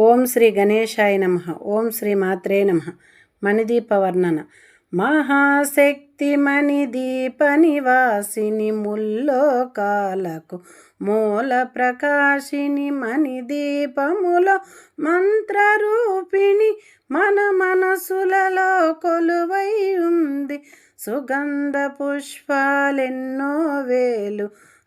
ఓం శ్రీ గణేశాయ నమ. ఓం శ్రీ మాత్రే నమ. మణిదీపవర్ణన. మహాశక్తి మణిదీప నివాసిని ముల్లోకాలకు మూల ప్రకాశిని మణిదీపములో మంత్రరూపిణి మన మనసులలో కొలువై ఉంది. సుగంధ పుష్పాలెన్నో వేలు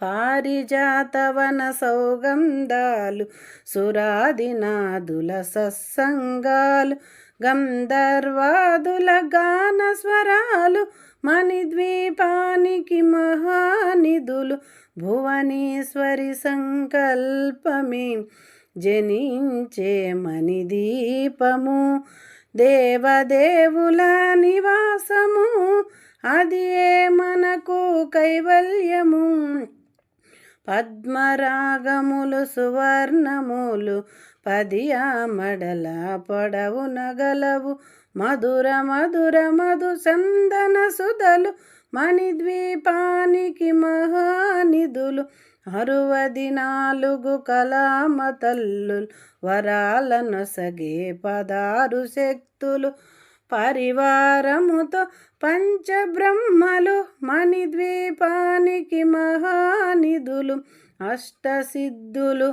పారిజాతవన సౌగంధాలు సురాదినాదుల సత్సంగాలు గంధర్వాదుల గాన స్వరాలు మణిద్వీపానికి మహానిధులు భువనేశ్వరి సంకల్పమే జనించే మణిదీపము దేవదేవుల నివాసము అది మనకు కైవల్యము? పద్మరాగములు సువర్ణములు పది మడల పొడవు నగలవు మధుర మధుర మధు చందన సుధలు మణిద్వీపానికి మహానిధులు అరువది నాలుగు కళామతల్లు వరాలను సగే పదారు శక్తులు పరివారముతో పంచబ్రహ్మలు మణిద్వీపానికి మహానిధులు అష్టసిద్ధులు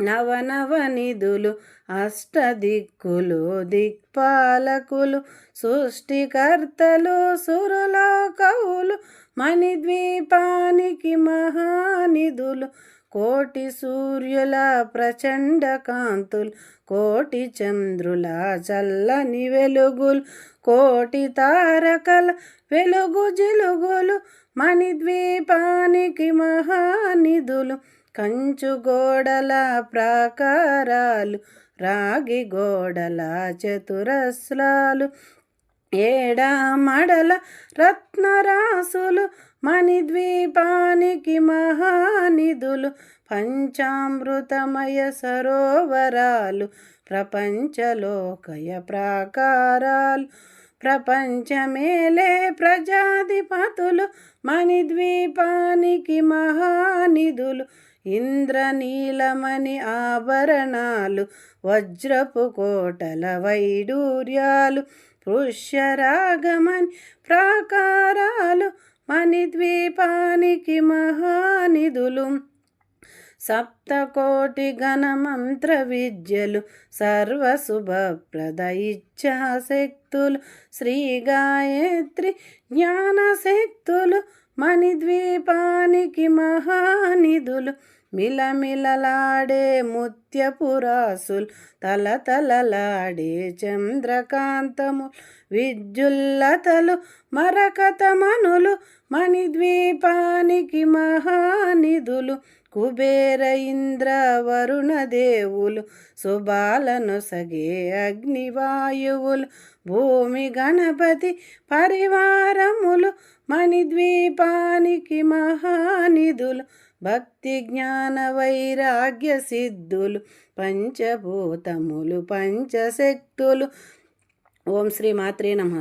నవనవనిధులు అష్టదిక్కులు దిక్పాలకులు సృష్టికర్తలు సురలోకవులు మణిద్వీపానికి మహానిధులు కోటి సూర్యుల ప్రచండ కాంతులు కోటి చంద్రుల చల్లని వెలుగులు కోటి తారకల వెలుగు జిలుగులు మణిద్వీపానికి మహానిధులు కంచు గోడల ప్రాకారాలు రాగి గోడల చతురస్రాలు ఏడా మడల రత్నరాసులు మణిద్వీపానికి మహానిధులు పంచామృతమయ సరోవరాలు ప్రపంచలోకయ ప్రాకారాలు ప్రపంచమేలే ప్రజాధిపతులు మణిద్వీపానికి మహానిధులు ఇంద్రనీలమణి ఆభరణాలు వజ్రపు కోటల వైడూర్యాలు పుష్యరాగమని ప్రాకారాలు మణిద్వీపానికి మహానిధులు. సప్తకోటి గణమంత్ర విద్యలు సర్వశుభప్రద ఇచ్ఛాశక్తులు శ్రీ గాయత్రి జ్ఞానశక్తులు మణిద్వీపానికి మహానిధులు. మిలమిలలాడే ముత్యపురాసులు తలతలలాడే చంద్రకాంతము విద్యుల్లతలు మరకతమనులు మణిద్వీపానికి మహానిధులు కుబేర ఇంద్ర వరుణ దేవులు శుభాలను సగే అగ్నివాయువులు భూమి గణపతి పరివారములు మణిద్వీపానికి మహానిధులు భక్తి జ్ఞాన వైరాగ్య సిద్ధులు పంచభూతములు పంచశక్తులు. ఓం శ్రీ మాత్రే నమ.